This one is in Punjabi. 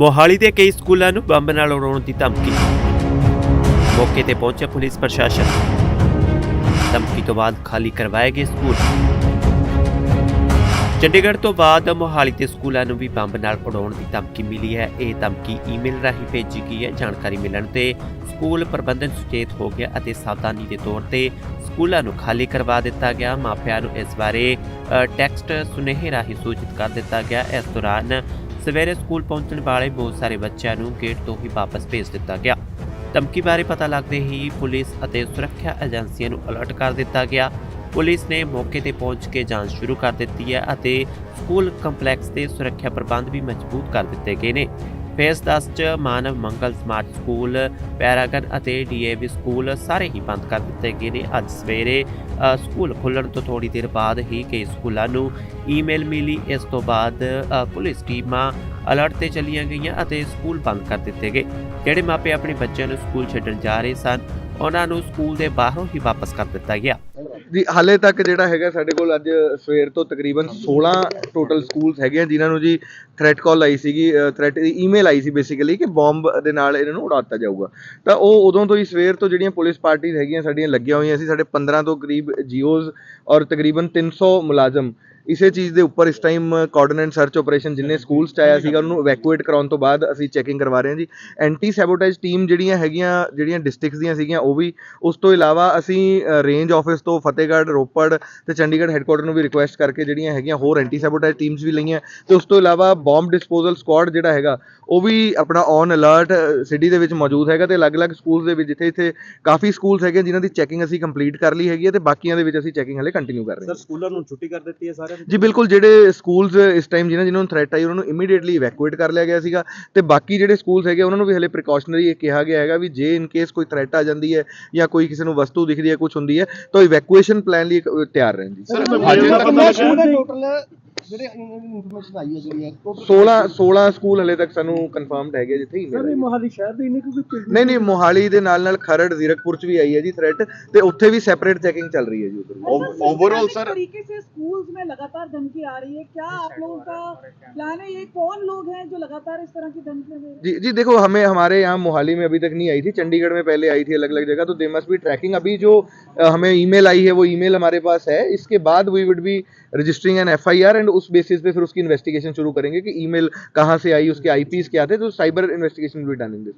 ਮੋਹਾਲੀ ਦੇ ਕਈ ਸਕੂਲਾਂ ਨੂੰ ਬੰਬ ਨਾਲ ਉਡਾਉਣ ਦੀ ਧਮਕੀ। ਮੌਕੇ ਤੇ ਪਹੁੰਚਿਆ ਪੁਲਿਸ ਪ੍ਰਸ਼ਾਸਨ। ਧਮਕੀ ਤੋਂ ਬਾਅਦ ਖਾਲੀ ਕਰਵਾਏ ਗਏ ਸਕੂਲ। ਚੰਡੀਗੜ੍ਹ ਤੋਂ ਬਾਅਦ ਮੋਹਾਲੀ ਦੇ ਸਕੂਲਾਂ ਨੂੰ ਵੀ ਬੰਬ ਨਾਲ ਉਡਾਉਣ ਦੀ ਧਮਕੀ ਮਿਲੀ ਹੈ। ਇਹ ਧਮਕੀ ਈਮੇਲ ਰਾਹੀਂ ਭੇਜੀ ਗਈ ਹੈ। ਜਾਣਕਾਰੀ ਮਿਲਣ ਤੇ ਸਕੂਲ ਪ੍ਰਬੰਧਨ ਸੁਚੇਤ ਹੋ ਗਿਆ ਅਤੇ ਸਾਵਧਾਨੀ ਦੇ ਤੌਰ ਤੇ ਸਕੂਲਾਂ ਨੂੰ ਖਾਲੀ ਕਰਵਾ ਦਿੱਤਾ ਗਿਆ। ਮਾਪਿਆਂ ਨੂੰ ਇਸ ਬਾਰੇ ਟੈਕਸਟ ਸੁਨੇਹੇ ਰਾਹੀਂ ਸੂਚਿਤ ਕਰ ਦਿੱਤਾ ਗਿਆ। ਇਸ ਦੌਰਾਨ ਸਵੇਰੇ ਸਕੂਲ ਪਹੁੰਚਣ ਵਾਲੇ ਬਹੁਤ ਸਾਰੇ ਬੱਚਿਆਂ ਨੂੰ ਗੇਟ ਤੋਂ ਹੀ ਵਾਪਸ ਭੇਜ ਦਿੱਤਾ ਗਿਆ। ਧਮਕੀ ਬਾਰੇ ਪਤਾ ਲੱਗਦੇ ਹੀ ਪੁਲਿਸ ਅਤੇ ਸੁਰੱਖਿਆ ਏਜੰਸੀਆਂ ਨੂੰ ਅਲਰਟ ਕਰ ਦਿੱਤਾ ਗਿਆ। ਪੁਲਿਸ ਨੇ ਮੌਕੇ ਤੇ ਪਹੁੰਚ ਕੇ ਜਾਂਚ ਸ਼ੁਰੂ ਕਰ ਦਿੱਤੀ ਹੈ ਅਤੇ ਸਕੂਲ ਕੰਪਲੈਕਸ ਦੇ ਸੁਰੱਖਿਆ ਪ੍ਰਬੰਧ ਵੀ ਮਜ਼ਬੂਤ ਕਰ ਦਿੱਤੇ ਗਏ ਨੇ। ਫੇਸ 10 ਚ ਮਾਨਵ ਮੰਗਲ ਸਮਾਰਟ ਸਕੂਲ ਪੈਰਾਗਨ ਅਤੇ ਡੀਏਵੀ ਸਕੂਲ ਸਾਰੇ ਹੀ ਬੰਦ ਕਰ ਦਿੱਤੇ ਗਏ ਨੇ। ਅੱਜ ਸਵੇਰੇ ਸਕੂਲ ਖੁੱਲਣ ਤੋਂ ਥੋੜੀ ਦੇਰ ਬਾਅਦ ਹੀ ਕਈ ਸਕੂਲਾਂ ਨੂੰ ਈਮੇਲ ਮਿਲੀ। ਇਸ ਤੋਂ ਬਾਅਦ ਪੁਲਿਸ ਟੀਮਾਂ ਅਲਰਟ ਤੇ ਚਲੀਆਂ ਗਈਆਂ ਅਤੇ ਸਕੂਲ ਬੰਦ ਕਰ ਦਿੱਤੇ ਗਏ। ਜਿਹੜੇ ਮਾਪੇ ਆਪਣੇ ਬੱਚਿਆਂ ਨੂੰ ਸਕੂਲ ਛੱਡਣ ਜਾ ਰਹੇ ਸਨ, ਉਹਨਾਂ ਨੂੰ ਸਕੂਲ ਦੇ ਬਾਹਰੋਂ ਹੀ ਵਾਪਸ ਕਰ ਦਿੱਤਾ ਗਿਆ। ਜੀ ਹਾਲੇ ਤੱਕ ਜਿਹੜਾ ਹੈਗਾ ਸਾਡੇ ਕੋਲ ਅੱਜ ਸਵੇਰ ਤੋਂ ਤਕਰੀਬਨ 16 ਟੋਟਲ ਸਕੂਲਸ ਹੈਗੇ ਆ ਜਿਨ੍ਹਾਂ ਨੂੰ ਜੀ ਥ੍ਰੈਟ ਕਾਲ ਆਈ ਸੀਗੀ ਥ੍ਰੈਟ ਦੀ ਈਮੇਲ ਆਈ ਸੀ ਬੇਸਿਕਲੀ ਕਿ ਬੰਬ ਦੇ ਨਾਲ ਇਹਨਾਂ ਨੂੰ ਉਡਾ ਦਿੱਤਾ ਜਾਊਗਾ। ਤਾਂ ਉਹ ਉਦੋਂ ਤੋਂ ਹੀ ਸਵੇਰ ਤੋਂ ਜਿਹੜੀਆਂ ਪੁਲਿਸ ਪਾਰਟੀਆਂ ਹੈਗੀਆਂ ਸਾਡੀਆਂ ਲੱਗੀਆਂ ਹੋਈਆਂ ਸੀ, ਸਾਡੇ 15 ਤੋਂ ਕਰੀਬ ਜੀਓਜ਼ ਔਰ ਤਕਰੀਬਨ 300 ਮੁਲਾਜ਼ਮ ਇਸੇ ਚੀਜ਼ ਦੇ ਉੱਪਰ ਇਸ ਟਾਈਮ ਕੋਆਰਡੀਨੇਟ ਸਰਚ ਆਪਰੇਸ਼ਨ ਜਿੰਨੇ ਸਕੂਲਸ ਚ ਆਇਆ ਸੀਗਾ, ਉਹਨੂੰ ਇਵੈਕੂਏਟ ਕਰਾਉਣ ਤੋਂ ਬਾਅਦ ਅਸੀਂ ਚੈਕਿੰਗ ਕਰਵਾ ਰਹੇ ਹਾਂ ਜੀ। ਐਂਟੀ ਸੈਬੋਟੇਜ ਟੀਮ ਜਿਹੜੀਆਂ ਹੈਗੀਆਂ, ਜਿਹੜੀਆਂ ਡਿਸਟ੍ਰਿਕਟਸ ਦੀਆਂ ਸੀਗੀਆਂ, ਉਹ ਵੀ ਉਸ ਤੋਂ ਇਲਾਵਾ ਅਸੀਂ ਰੇਂਜ ਆਫਿਸ ਤੋਂ ਫਤਿਹਗੜ੍ਹ, ਰੋਪੜ ਤੇ ਚੰਡੀਗੜ੍ਹ ਹੈੱਡਕੁਆਟਰ ਨੂੰ ਵੀ ਰਿਕੁਐਸਟ ਕਰਕੇ ਜਿਹੜੀਆਂ ਹੈਗੀਆਂ ਹੋਰ ਐਂਟੀ ਸੈਬੋਟੇਜ ਟੀਮਸ ਵੀ ਲਈਆਂ। ਤੇ ਉਸ ਤੋਂ ਇਲਾਵਾ ਬੰਬ ਡਿਸਪੋਜ਼ਲ ਸਕੁਆਡ ਜਿਹੜਾ ਹੈਗਾ, ਉਹ ਵੀ ਆਪਣਾ ਔਨ ਅਲਰਟ ਸਿਟੀ ਦੇ ਵਿੱਚ ਮੌਜੂਦ ਹੈਗਾ ਤੇ ਅਲੱਗ-ਅਲੱਗ ਸਕੂਲਸ ਦੇ ਵਿੱਚ ਜਿੱਥੇ ਇੱਥੇ ਕਾਫੀ ਸਕੂਲਸ ਹੈਗੇ, ਜਿਨ੍ਹਾਂ ਦੀ ਚੈਕਿੰਗ ਅਸੀਂ ਕੰਪਲੀਟ ਕਰ ਲਈ ਹੈਗੀ ਹੈ ਤੇ ਬਾਕੀਆਂ ਦੇ ਵਿੱਚ ਅਸੀਂ ਚੈਕਿੰਗ ਹਲੇ ਕੰਟੀਨਿਊ ਕਰ ਰਹੇ ਹਾਂ। ਸਰ ਸਕੂਲਾਂ ਨੂੰ ਛੁੱਟੀ ਕਰ ਦਿੱਤੀ ਹੈ ਸਾਰਿਆਂ ਜੀ ਬਿਲਕੁਲ ਜਿਹੜੇ ਸਕੂਲਸ ਇਸ ਟਾਈਮ ਜਿਨ੍ਹਾਂ ਜਿਨ੍ਹਾਂ ਨੂੰ ਥ੍ਰੈਟ ਆਈ ਉਹਨਾਂ ਨੂੰ ਇਮੀਡੀਏਟਲੀ ਇਵੈਕੂਏਟ ਕਰ ਲਿਆ ਗਿਆ ਸੀਗਾ ਤੇ ਬਾਕੀ ਜਿਹੜੇ ਸਕੂਲਸ ਹੈਗੇ ਉਹਨਾਂ ਨੂੰ ਵੀ ਹਲੇ ਪ੍ਰੀਕਾਸ਼ਨਰੀ ਇਹ ਕਿਹਾ ਗਿਆ ਹੈਗਾ ਵੀ ਜੇ ਇਨ ਕੇਸ ਕੋਈ ਥ੍ਰੈਟ ਆ ਜਾਂਦੀ ਹੈ ਜਾਂ ਕੋਈ ਕਿਸੇ ਨੂੰ ਵਸਤੂ ਦਿਖਦੀ ਹੈ ਕੁਝ ਹੁੰਦੀ ਹੈ ਤਾਂ ਇਵੈਕੂਏਸ਼ਨ ਪਲਾਨ ਲਈ ਤਿਆਰ ਰਹਿਣ ਜੀ ਸਰ ਟੋਟਲ ਜਿਹੜੇ ਇਨਫੋਰਮੇਸ਼ਨ ਆਈ ਹੈ ਜਿਹੜੀ ਹੈ 16 16 ਸਕੂਲ ਹਲੇ ਤੱਕ ਸਾਨੂੰ ਕਨਫਰਮਡ ਹੈਗੇ ਜਿੱਥੇ ਸਰ email ਇਹ ਆਈ। ਮੋਹਾਲੀ ਸ਼ਹਿਰ ਦੇ ਨਹੀਂ ਕਿਉਂਕਿ ਪਿੰਡ ਨਹੀਂ ਨਹੀਂ ਮੋਹਾਲੀ ਦੇ ਨਾਲ ਨਾਲ ਖਰੜ ਜ਼ੀਰਕਪੁਰ ਚ ਵੀ ਆਈ ਹੈ ਜੀ ਥ੍ਰੈਟ ਤੇ ਉੱਥੇ ਵੀ ਸੈਪਰੇਟ ਚੈਕਿੰਗ ਚੱਲ ਰਹੀ ਹੈ ਜੀ ਉਧਰ ओवरऑल इस सर तरीके से स्कूल्स में लगातार धमकी आ रही है क्या आप लोगों का प्लान है ये कौन लोग हैं जो लगातार इस तरह की धमकियां दे रहे हैं जी जी देखो हमें हमारे यहाँ मोहाली में अभी तक नहीं आई थी चंडीगढ़ में पहले आई थी अलग अलग जगह तो दे मस्ट बी ट्रैकिंग अभी जो अ, हमें ईमेल आई है वो ईमेल हमारे पास है इसके बाद we would be registering an FIR and उस बेसिस पे फिर उसकी इन्वेस्टिगेशन शुरू करेंगे कि ईमेल कहाँ से आई उसके आईपीस क्या थे तो साइबर इन्वेस्टिगेशन भी डन इन दिस